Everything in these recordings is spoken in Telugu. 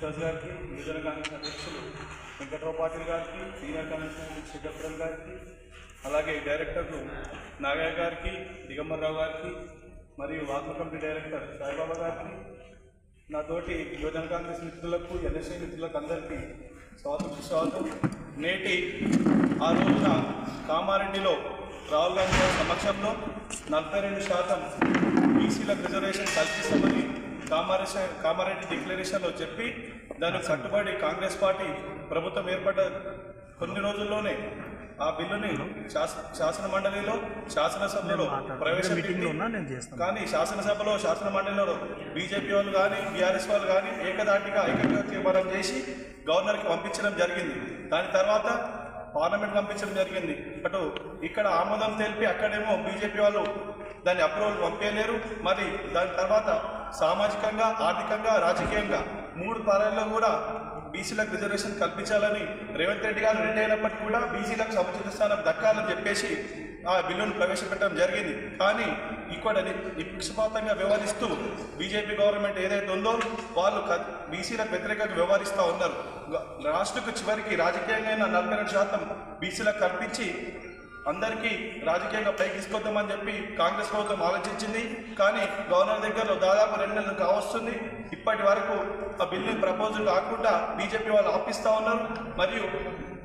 ముమ్తాజ్ గారికి యువజన కాంగ్రెస్ అధ్యక్షులు వెంకట్రావు పాటిల్ గారికి సీనియర్ కాంగ్రెస్ శేఖర్ గారికి అలాగే డైరెక్టర్లు నాగయ్య గారికి దిగంబరరావు గారికి మరియు ఆత్మ కమిటీ డైరెక్టర్ సాయిబాబా గారికి నాతోటి యువజన కాంగ్రెస్ మిత్రులకు ఎన్ఎస్ఐ మిత్రులకు అందరికీ స్వాగతం స్వాగతం నేటి ఆ రోజున కామారెడ్డిలో రాహుల్ గాంధీ సమక్షంలో నలభై రెండు శాతం బీసీలకు రిజర్వేషన్ కల్పిస్తామని కామారెడ్డి కామారెడ్డి డిక్లరేషన్లో చెప్పి దానికి కట్టుబడి కాంగ్రెస్ పార్టీ ప్రభుత్వం ఏర్పడ్డ కొన్ని రోజుల్లోనే ఆ బిల్లుని శాస శాసన మండలిలో శాసనసభలో ప్రవేశపెట్టింది కానీ శాసనసభలో శాసన మండలిలో బీజేపీ వాళ్ళు కానీ బీఆర్ఎస్ వాళ్ళు కానీ ఏకదాటిగా ఐక్యంగా తీర్మానం చేసి గవర్నర్కి పంపించడం జరిగింది. దాని తర్వాత పార్లమెంట్ పంపించడం జరిగింది. అటు ఇక్కడ ఆమోదం తెలిపి అక్కడేమో బీజేపీ వాళ్ళు దాన్ని అప్రూవల్ పంపించలేరు మరి దాని తర్వాత సామాజికంగా ఆర్థికంగా రాజకీయంగా మూడు తరాల్లో కూడా బీసీలకు రిజర్వేషన్ కల్పించాలని రేవంత్ రెడ్డి గారు రిటైర్ అయినప్పటికీ కూడా బీసీలకు సముచిత స్థానం దక్కాలని చెప్పేసి ఆ బిల్లును ప్రవేశపెట్టడం జరిగింది. కానీ ఇక్కడ ని- వ్యవహరిస్తూ బీజేపీ గవర్నమెంట్ ఏదైతే ఉందో వాళ్ళు క- బీసీలకు వ్యతిరేకంగా వ్యవహరిస్తూ ఉన్నారు. రాష్ట్రకు చివరికి రాజకీయంగా నలభై రెండు శాతం బీసీలకు కల్పించి అందరికీ రాజకీయంగా పైకి తీసుకొద్దామని చెప్పి కాంగ్రెస్ ప్రభుత్వం ఆలోచించింది. కానీ గవర్నర్ దగ్గర దాదాపు రెండు నెలలు కావస్తుంది. ఇప్పటి వరకు ఆ బిల్లు ప్రపోజల్ కాకుండా బీజేపీ వాళ్ళు ఆపిస్తూ ఉన్నారు. మరియు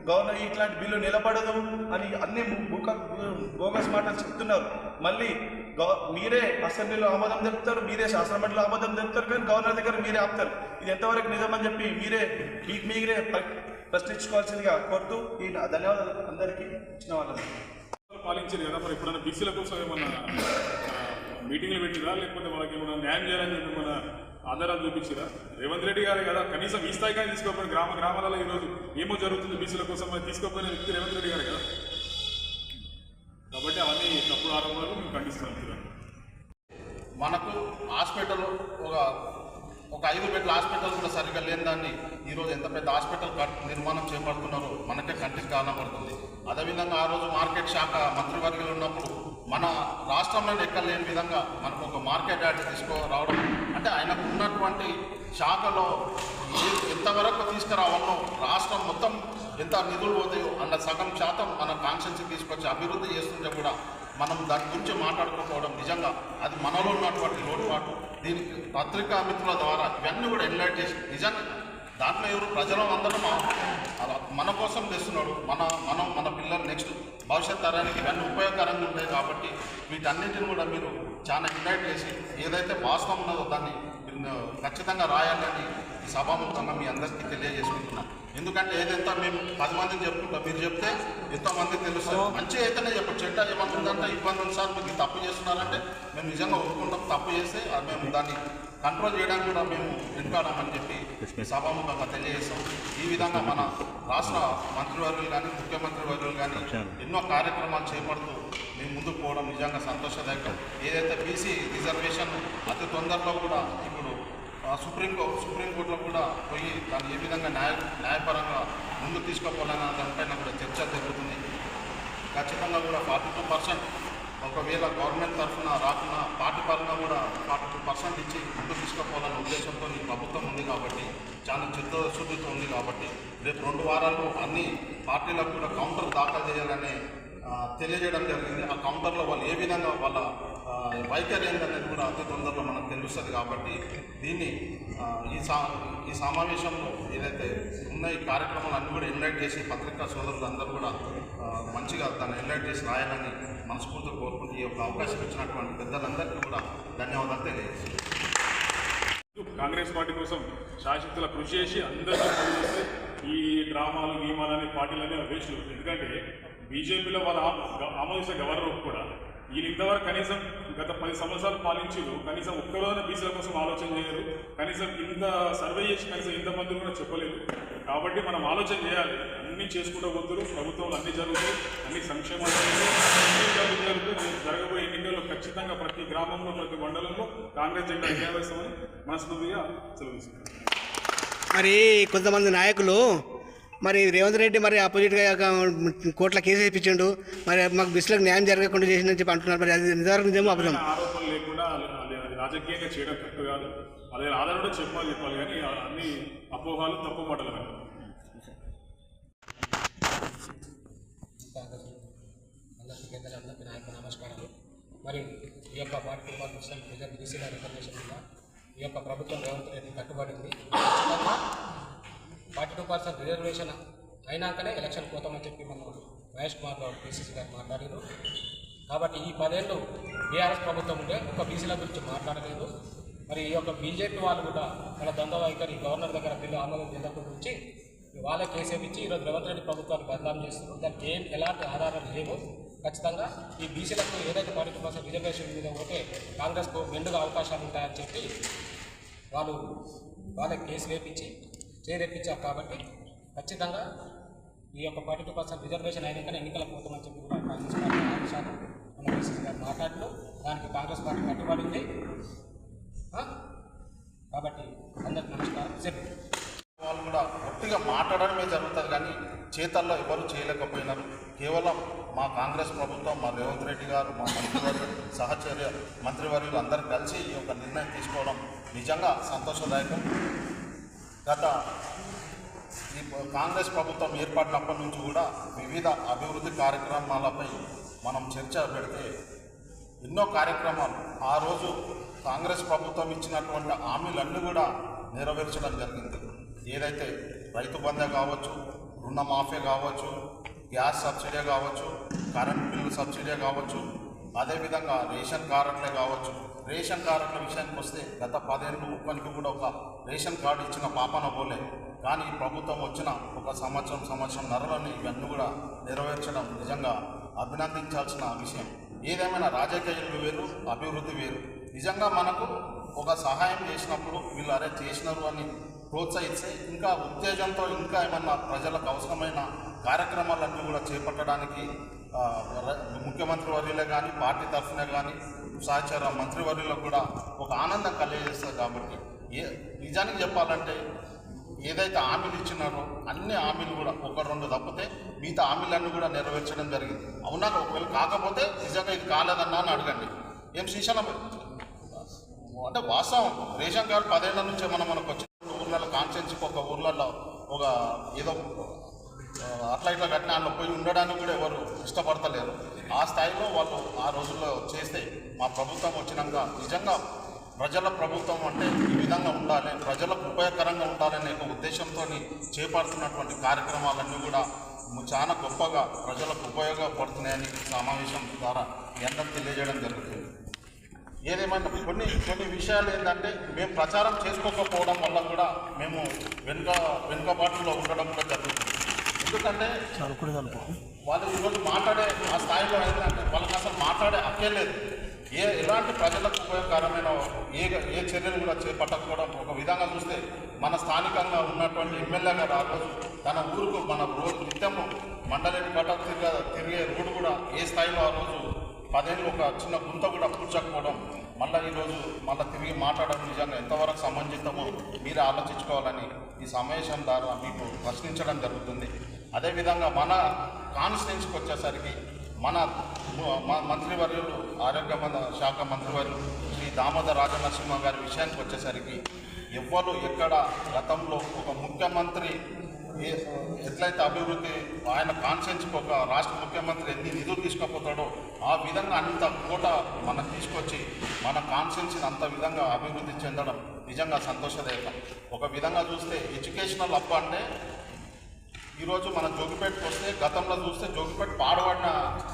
గవర్నర్ ఇట్లాంటి బిల్లు నిలబడదు అని అన్ని బుక బోగస్ మాటలు చెప్తున్నారు. మళ్ళీ మీరే అసెంబ్లీలో ఆమోదం తెలుపుతారు మీరే శాసనమండలిలో ఆమోదం తెలుపుతారు కానీ గవర్నర్ దగ్గర మీరే ఆపుతారు. ఇది ఎంతవరకు నిజమని చెప్పి మీరే మీకు మీరే ప్రశ్నించుకోవాల్సిందిగా కోరుతూ ఈ ధన్యవాదాలు అందరికీ ఇచ్చిన వాళ్ళకి. పాలించారు కదా మరి ఎప్పుడైనా బీసీల కోసం ఏమన్నా మీటింగ్లు పెట్టిరా? లేకపోతే వాళ్ళకి ఏమన్నా న్యాయం చేయాలని చెప్పి మన ఆధారాలు చూపించిరా? రేవంత్ రెడ్డి గారు కదా కనీసం ఈ స్థాయి కానీ తీసుకోకపోయిన గ్రామ గ్రామాలలో ఈరోజు ఏమో జరుగుతుంది బీసీల కోసం మరి తీసుకోకపోయిన వ్యక్తి రేవంత్ రెడ్డి గారు కదా. కాబట్టి అవన్నీ తప్పుడు ఆరోపణలు మేము ఖండిస్తున్నాం కదా మనకు హాస్పిటల్ ఒక ఒక ఐదు బెడ్ల హాస్పిటల్ కూడా సరిగ్గా లేని దాన్ని ఈరోజు ఎంత పెద్ద హాస్పిటల్ నిర్మాణం చేపడుతున్నారో మనకే కంటికి కారణపడుతుంది అదేవిధంగా ఆ రోజు మార్కెట్ శాఖ మంత్రివర్గంలో ఉన్నప్పుడు మన రాష్ట్రంలో ఎక్కడ లేని విధంగా మనకు ఒక మార్కెట్ యాడ్ తీసుకురావడం అంటే ఆయనకు ఉన్నటువంటి శాఖలో ఎంతవరకు తీసుకురావాలో రాష్ట్రం మొత్తం ఎంత నిధులు పోతాయో అన్న సగం శాతం మన కాన్షియన్స్కి తీసుకొచ్చి అభివృద్ధి చేస్తుంటే కూడా మనం దాని గురించి మాట్లాడుకోకపోవడం నిజంగా అది మనలో ఉన్నటువంటి లోటుపాటు. దీనికి పత్రికా మిత్రుల ద్వారా ఇవన్నీ కూడా ఎన్లైట్ చేసి నిజంగా దాంట్లో ఎవరు ప్రజలు అందరం అలా మన కోసం తెస్తున్నాడు మన మనం మన పిల్లలు నెక్స్ట్ భవిష్యత్ తరానికి ఇవన్నీ ఉపయోగకరంగా ఉంటాయి కాబట్టి వీటన్నిటిని కూడా మీరు చాలా ఇన్వైట్ చేసి ఏదైతే వాస్తవం ఉన్నదో దాన్ని మీరు ఖచ్చితంగా రాయాలని ఈ సభాముఖంగా మీ అందరికీ తెలియజేసుకుంటున్నాం ఎందుకంటే ఏదైతే మేము పది మందికి చెప్పుకుంటాం మీరు చెప్తే ఎంతో మందికి తెలుస్తుంది మంచి అయితేనే చెప్పచ్చు చెడ్డ ఏమంటుందంటే ఇబ్బంది ఉంది సార్ మీకు తప్పు చేస్తున్నారంటే మేము నిజంగా ఒప్పుకుంటాం. తప్పు చేస్తే అది మేము దాన్ని కంట్రోల్ చేయడానికి కూడా మేము వెనుకాడామని చెప్పి సభాముఖంగా తెలియజేస్తాం. ఈ విధంగా మన రాష్ట్ర మంత్రివర్యులు కానీ ముఖ్యమంత్రి వర్యులు కానీ ఎన్నో కార్యక్రమాలు చేపడుతూ మేము ముందుకు పోవడం నిజంగా సంతోషదాయకం. ఏదైతే బీసీ రిజర్వేషన్ అతి తొందరలో కూడా ఇప్పుడు సుప్రీం సుప్రీంకో సుప్రీంకోర్టులో కూడా పోయి దాన్ని ఏ విధంగా న్యాయ న్యాయపరంగా ముందుకు తీసుకుపోవాలన్న దానిపైన కూడా చర్చ జరుగుతుంది. ఖచ్చితంగా కూడా ఫార్టీ టూ పర్సెంట్ ఒకవేళ గవర్నమెంట్ తరఫున రాకున్నా పార్టీ పరంగా కూడా ఫార్టీ టూ పర్సెంట్ ఇచ్చి ముందుకు తీసుకుపోవాలనే ఉద్దేశంతో ఈ ప్రభుత్వం ఉంది కాబట్టి చాలా చిత్తశుద్ధితో ఉంది కాబట్టి రేపు రెండు వారాల్లో అన్ని పార్టీలకు కూడా కౌంటర్ దాఖలు చేయాలనే తెలియజేయడం జరిగింది. ఆ కౌంటర్లో వాళ్ళు ఏ విధంగా వాళ్ళ వైఖరి కూడా అతి తొందరలో మనకు తెలుస్తుంది కాబట్టి దీన్ని ఈ సా ఈ సమావేశంలో ఏదైతే ఉన్న ఈ కార్యక్రమాలు అన్నీ కూడా ఇన్వైట్ చేసి పత్రికా సోదరులందరూ కూడా మంచిగా దాన్ని ఇన్వైట్ చేసి రాయాలని మనస్ఫూర్తిగా కోరుకుంటూ ఈ యొక్క అవకాశం ఇచ్చినటువంటి పెద్దలందరికీ కూడా ధన్యవాదాలు తెలియజేస్తున్నాను. కాంగ్రెస్ పార్టీ కోసం శాశ్వతల కృషి చేసి అందరికీ ఈ డ్రామాలు నియమాలని అనే పార్టీలనే వేస్ట్ ఎందుకంటే బీజేపీలో వాళ్ళ ఆమ- గవర్నర్ కూడా. ఈయన ఇంతవరకు కనీసం గత పది సంవత్సరాలు పాలించారు కనీసం ఒక్కరోజున బీసీల కోసం ఆలోచన చేయరు. కనీసం ఇంత సర్వే చేసి కనీసం ఇంత మందులు కూడా చెప్పలేదు. కాబట్టి మనం ఆలోచన చేయాలి. అన్నీ చేసుకుంటూ పోతున్నారు ప్రభుత్వంలో అన్ని జరుగుతాయి. అన్ని సంక్షేమాలు జరగబోయే ఎన్నికల్లో ఖచ్చితంగా ప్రతి గ్రామంలో ప్రతి మండలంలో కాంగ్రెస్ జెండా ఎగరవేస్తామని మనస్ఫూర్తిగా సెలవు మరి కొంతమంది నాయకులు మరి రేవంత్ రెడ్డి మరి అపోజిట్గా కోట్ల కేసు వేయించిండు మరి మాకు బిస్లకు న్యాయం జరగకుండా చేసిందని చెప్పి అంటున్నారు. మరి అది నిజానికి నిజమో అబద్ధం ఆరోపణలు లేకుండా రాజకీయంగా చేయడం కరెక్ట్ కాదు. అదే ఆధారం కూడా చెప్పాలి చెప్పాలి. కానీ అన్ని అపోహాలు తప్పు మాటలు అందరికీ నాయకు నమస్కారాలు మరి ఈ యొక్క పార్టీ బీసీల రిజర్వేషన్ మీద ఈ యొక్క ప్రభుత్వం రేవంత్ రెడ్డి కట్టుబడింది ఖచ్చితంగా ఫార్టీ టూ పర్సెంట్ రిజర్వేషన్ అయినాకనే ఎలక్షన్ పోతామని చెప్పి మనం మహేష్ కుమార్ గౌడ్ పిసిసి గారు మాట్లాడారు కాబట్టి ఈ పదేళ్ళు బీఆర్ఎస్ ప్రభుత్వం ఉంటే ఒక బీసీల గురించి మాట్లాడలేదు. మరి ఈ యొక్క బీజేపీ వాళ్ళు కూడా వాళ్ళ దంద వైఖరి గవర్నర్ దగ్గర బిల్లు ఆమోదం చెందకుండా ఉంచి వాళ్ళే కేసీఎఫ్ ఇచ్చి ఈరోజు రేవంత్ రెడ్డి ప్రభుత్వాన్ని బదనాం చేస్తున్నారు. దానికి ఏం ఎలాంటి ఆధారాలు లేవు. ఖచ్చితంగా ఈ బీసీలకు ఏదైతే పార్టీ పర్సెంట్ రిజర్వేషన్ మీద పోతే కాంగ్రెస్కు మెండుగా అవకాశాలు ఉంటాయని చెప్పి వాళ్ళు వాళ్ళకి కేసు వేపించి చేరేపించారు కాబట్టి ఖచ్చితంగా ఈ యొక్క ఫార్టీ టూ పర్సెంట్ రిజర్వేషన్ అయినాకనే ఎన్నికల పోతామని చెప్పి కూడా కాంగ్రెస్ పార్టీ ఆదేశాలు మన గారు మాట్లాడుతూ దానికి కాంగ్రెస్ పార్టీ కట్టుబడింది. కాబట్టి అందరికి నమస్కారం. చెప్పి వాళ్ళు కూడా గట్టిగా మాట్లాడడమే జరుగుతుంది కానీ చేతల్లో ఎవరు చేయలేకపోయినారు. కేవలం మా కాంగ్రెస్ ప్రభుత్వం మా రేవంత్ రెడ్డి గారు మా మంత్రివర్యులు సహచర్య మంత్రివర్యులు అందరూ కలిసి ఈ యొక్క నిర్ణయం తీసుకోవడం నిజంగా సంతోషదాయకం. గత ఈ కాంగ్రెస్ ప్రభుత్వం ఏర్పడినప్పటి నుంచి కూడా వివిధ అభివృద్ధి కార్యక్రమాలపై మనం చర్చ పెడితే ఎన్నో కార్యక్రమాలు ఆ రోజు కాంగ్రెస్ ప్రభుత్వం ఇచ్చినటువంటి హామీలన్నీ కూడా నెరవేర్చడం జరిగింది. ఏదైతే రైతు బంధ కావచ్చు రుణమాఫీ కావచ్చు గ్యాస్ సబ్సిడీ కావచ్చు కరెంట్ బిల్లు సబ్సిడీ కావచ్చు అదేవిధంగా రేషన్ కార్డులే కావచ్చు రేషన్ కార్డుల విషయానికి వస్తే గత పదేళ్ళు ఒక్కరికి కూడా ఒక రేషన్ కార్డు ఇచ్చిన పాపన పోలే. కానీ ప్రభుత్వం వచ్చిన ఒక సంవత్సరం సంవత్సరం నరలని ఇవన్నీ కూడా నెరవేర్చడం నిజంగా అభినందించాల్సిన విషయం. ఏదేమైనా రాజకీయాలు వేరు అభివృద్ధి వేరు. నిజంగా మనకు ఒక సహాయం చేసినప్పుడు వీళ్ళు అరే చేసినారు అని ప్రోత్సహిస్తే ఇంకా ఉత్తేజంతో ఇంకా ఏమన్నా ప్రజలకు అవసరమైన కార్యక్రమాలన్నీ కూడా చేపట్టడానికి ముఖ్యమంత్రి వర్యులే కానీ పార్టీ తరఫున కానీ సహచార మంత్రివర్యులకు కూడా ఒక ఆనందం కలిగజేస్తారు కాబట్టి ఏ నిజానికి చెప్పాలంటే ఏదైతే హామీలు ఇచ్చినారో అన్ని హామీలు కూడా ఒక రెండు తప్పితే మిగతా హామీలన్నీ కూడా నెరవేర్చడం జరిగింది. అవునా ఒకవేళ కాకపోతే నిజంగా ఇది కాలేదన్నా అని అడగండి. ఏం శ్రీశైలం? అంటే వాస్తవం. రేషన్ కార్డు పదేళ్ళ నుంచే మనం మనకు వచ్చిన ఊర్లలో కాన్స్టెన్సీకి ఒక ఊర్లలో ఒక ఏదో అట్లా ఇట్లా కట్టిన పోయి ఉండడానికి కూడా ఎవరు ఇష్టపడతలేరు. ఆ స్థాయిలో వాళ్ళు ఆ రోజుల్లో చేస్తే మా ప్రభుత్వం వచ్చినాక నిజంగా ప్రజల ప్రభుత్వం అంటే ఈ విధంగా ఉండాలి ప్రజలకు ఉపయోగకరంగా ఉండాలనే ఒక ఉద్దేశంతో చేపడుతున్నటువంటి కార్యక్రమాలన్నీ కూడా చాలా గొప్పగా ప్రజలకు ఉపయోగపడుతున్నాయని సమావేశం ద్వారా మీ అందరికి తెలియజేయడం జరుగుతుంది. ఏదేమైనా కొన్ని కొన్ని విషయాలు ఏంటంటే మేము ప్రచారం చేసుకోకపోవడం వల్ల కూడా మేము వెనుక వెనుకబాటులో ఉండడం కూడా జరుగుతుంది. ఎందుకంటే వాళ్ళు ఈరోజు మాట్లాడే ఆ స్థాయిలో ఏంటంటే వాళ్ళకి అసలు మాట్లాడే హక్కే లేదు. ఏ ఎలాంటి ప్రజలకు ఉపయోగకరమైన ఏ ఏ చర్యలు కూడా చేపట్టకపోవడం ఒక విధంగా చూస్తే మన స్థానికంగా ఉన్నటువంటి ఎమ్మెల్యే గారు ఆ రోజు తన ఊరుకు మన రోజు నిత్యము మండలేటి కట్ట తిరిగే తిరిగే రోడ్డు కూడా ఏ స్థాయిలో ఆ రోజు పదేళ్ళు ఒక చిన్న గుంత కూడా పూడ్చకపోవడం మళ్ళీ ఈరోజు మళ్ళీ తిరిగి మాట్లాడడం నిజంగా ఎంతవరకు సమంజితమో మీరే ఆలోచించుకోవాలని ఈ సమావేశం ద్వారా మీకు ప్రశ్నించడం జరుగుతుంది. అదేవిధంగా మన కాన్స్టిట్యున్సీకి వచ్చేసరికి మన మంత్రివర్యులు ఆరోగ్య శాఖ మంత్రివర్యులు శ్రీ దామోదర్ రాజనరసింహ గారి విషయానికి వచ్చేసరికి ఎవ్వరు ఎక్కడ గతంలో ఒక ముఖ్యమంత్రి ఎట్లయితే అభివృద్ధి ఆయన కాన్సెన్స్కి ఒక రాష్ట్ర ముఖ్యమంత్రి ఎన్ని నిధులు తీసుకుపోతాడో ఆ విధంగా అంత కోట మనం తీసుకొచ్చి మన కాన్సెన్స్ని అంత విధంగా అభివృద్ధి చెందడం నిజంగా సంతోషదాయకం. ఒక విధంగా చూస్తే ఎడ్యుకేషనల్ అప్ అంటే ఈరోజు మన జోగిపేటకు వస్తే గతంలో చూస్తే జోగిపేట పాడబడిన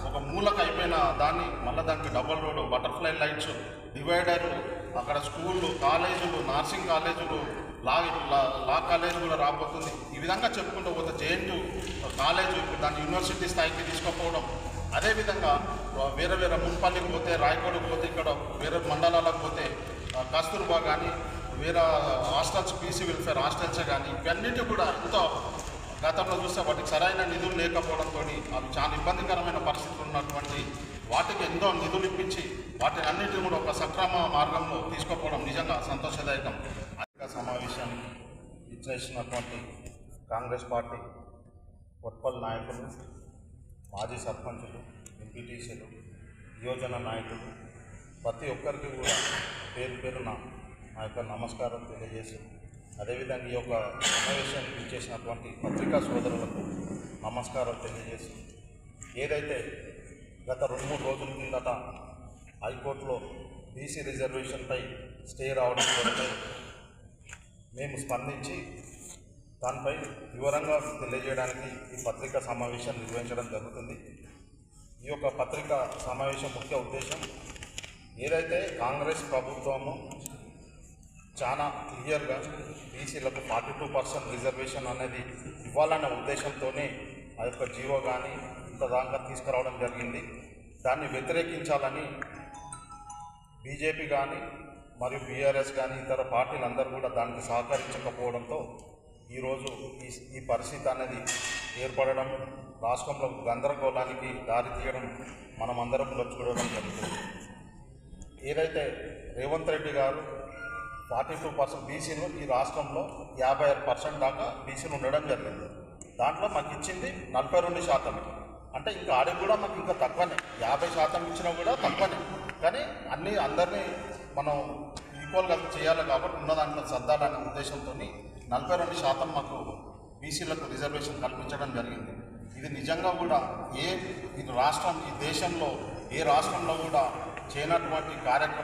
ఒక మూలకు అయిపోయిన దాన్ని మళ్ళీ దానికి డబుల్ రోడ్డు బటర్ఫ్లై లైట్స్ డివైడర్లు అక్కడ స్కూళ్ళు కాలేజీలు నర్సింగ్ కాలేజీలు లా లా లా కాలేజ్ కూడా రాబోతుంది. ఈ విధంగా చెప్పుకుంటూ పోతే జేఎన్టు కాలేజ్ దాన్ని యూనివర్సిటీ స్థాయికి తీసుకుపోవడం. అదేవిధంగా వేరే వేరే మున్పల్లికి పోతే రాయకోడకు పోతే ఇక్కడ వేరే మండలాలకు పోతే కస్తూర్బా కానీ వేరే హాస్టల్స్ పీసీ వెల్ఫేర్ హాస్టల్స్ కానీ ఇవన్నిటి కూడా ఎంతో గతంలో చూస్తే వాటికి సరైన నిధులు లేకపోవడంతో అవి చాలా ఇబ్బందికరమైన పరిస్థితులు ఉన్నటువంటి వాటికి ఎంతో నిధులు ఇప్పించి వాటిని అన్నింటినీ కూడా ఒక సక్రమ మార్గంలో తీసుకుపోవడం నిజంగా సంతోషదాయకం. అధిక సమావేశాన్ని ఇచ్చేసినటువంటి కాంగ్రెస్ పార్టీ ఉత్పల్ నాయకులు మాజీ సర్పంచులు ఎంపీటీసీలు యువజన నాయకులు ప్రతి ఒక్కరికి కూడా పేరు పేరున నా యొక్క నమస్కారం తెలియజేసి అదేవిధంగా ఈ యొక్క సమావేశాన్ని పిలిచేసినటువంటి పత్రికా సోదరులకు నమస్కారం తెలియజేసి ఏదైతే గత రెండు మూడు రోజుల కిందట హైకోర్టులో బీసీ రిజర్వేషన్పై స్టే రావడం జరిగింది. మేము స్పందించి దానిపై వివరంగా తెలియజేయడానికి ఈ పత్రికా సమావేశం నిర్వహించడం జరుగుతుంది. ఈ యొక్క పత్రికా సమావేశం ముఖ్య ఉద్దేశం ఏదైతే కాంగ్రెస్ ప్రభుత్వము చాలా క్లియర్గా బీసీలకు ఫార్టీ టూ పర్సెంట్ రిజర్వేషన్ అనేది ఇవ్వాలనే ఉద్దేశంతోనే ఆ యొక్క జీవో కానీ ఇంత దాకా తీసుకురావడం జరిగింది. దాన్ని వ్యతిరేకించాలని బీజేపీ కానీ మరియు బీఆర్ఎస్ కానీ ఇతర పార్టీలు అందరూ కూడా దానికి సహకరించకపోవడంతో ఈరోజు ఈ ఈ పరిస్థితి అనేది ఏర్పడడం రాష్ట్రంలో గందరగోళానికి దారి తీయడం మనమందరం కూడా చూడడం జరుగుతుంది. ఏదైతే రేవంత్ రెడ్డి గారు ఫార్టీ టూ పర్సెంట్ బీసీలు ఈ రాష్ట్రంలో యాభై ఆరు పర్సెంట్ దాకా బీసీలు ఉండడం జరిగింది. దాంట్లో మాకు ఇచ్చింది నలభై రెండు శాతం. అంటే ఇంకా ఆడికి కూడా మాకు ఇంకా తక్కువనే. యాభై శాతం ఇచ్చినా కూడా తక్కువనే. కానీ అన్నీ అందరినీ మనం ఈక్వల్గా చేయాలి కాబట్టి ఉన్న దాంట్లో సర్దాలనే ఉద్దేశంతో నలభై రెండు శాతం మాకు బీసీలకు రిజర్వేషన్ కల్పించడం జరిగింది. ఇది నిజంగా కూడా ఏ ఈ రాష్ట్రం ఈ దేశంలో ఏ రాష్ట్రంలో కూడా చేయనటువంటి కార్యక్రమం